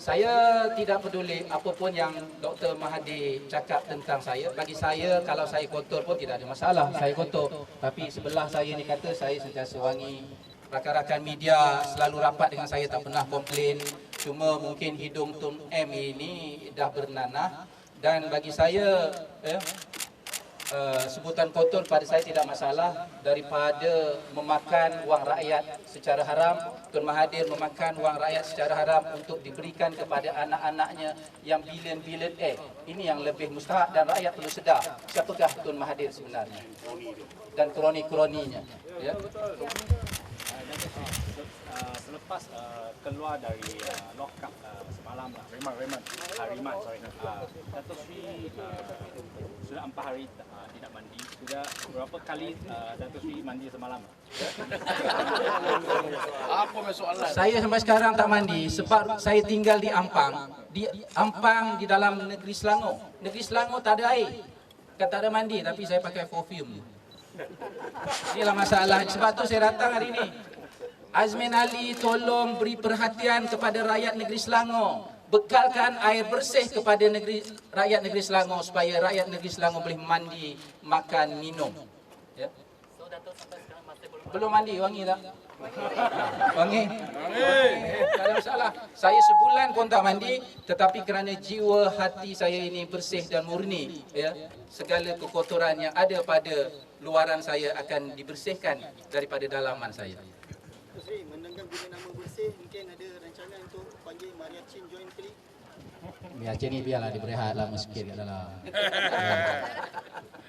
Saya tidak peduli apapun yang Dr. Mahathir cakap tentang saya. Bagi saya, kalau saya kotor pun tidak ada masalah. Saya kotor. Tapi sebelah saya ni kata saya sentiasa wangi. Rakan-rakan media selalu rapat dengan saya tak pernah komplain. Cuma mungkin hidung Tun M ini dah bernanah. Dan bagi saya, eh, uh, sebutan kotor pada saya tidak masalah daripada memakan wang rakyat secara haram. Tun Mahathir memakan wang rakyat secara haram untuk diberikan kepada anak-anaknya yang bilion-bilion eh ini yang lebih mustahak dan rakyat perlu sedar. Siapakah Tun Mahathir sebenarnya? Dan kroni-kroninya. Ya selepas uh, keluar dari uh, lock up uh, semalam lah, Raymond, Raymond, uh, Riman, sorry, uh, Dato' Sri uh, sudah empat hari uh, tidak mandi. Sudah berapa kali uh, Dato' Sri mandi semalam? Apa masalah? Saya sampai sekarang tak mandi sebab saya tinggal di Ampang. Di Ampang di dalam negeri Selangor. Negeri Selangor tak ada air. Kata ada mandi tapi saya pakai perfume. Inilah masalah. Sebab tu saya datang hari ini. Azmin Ali tolong beri perhatian kepada rakyat negeri Selangor. Bekalkan air bersih kepada negeri rakyat negeri Selangor supaya rakyat negeri Selangor boleh mandi, makan, minum. Ya. Belum mandi, wangi tak? Wangi? Wangi. Tak ada masalah. Saya sebulan pun tak mandi tetapi kerana jiwa hati saya ini bersih dan murni, ya. Segala kekotoran yang ada pada luaran saya akan dibersihkan daripada dalaman saya. Sri, mendengar bila nama bersih, mungkin ada rancangan untuk panggil Maria Chin join klik. Biar ni biarlah dia berehat lama sikit kat dalam.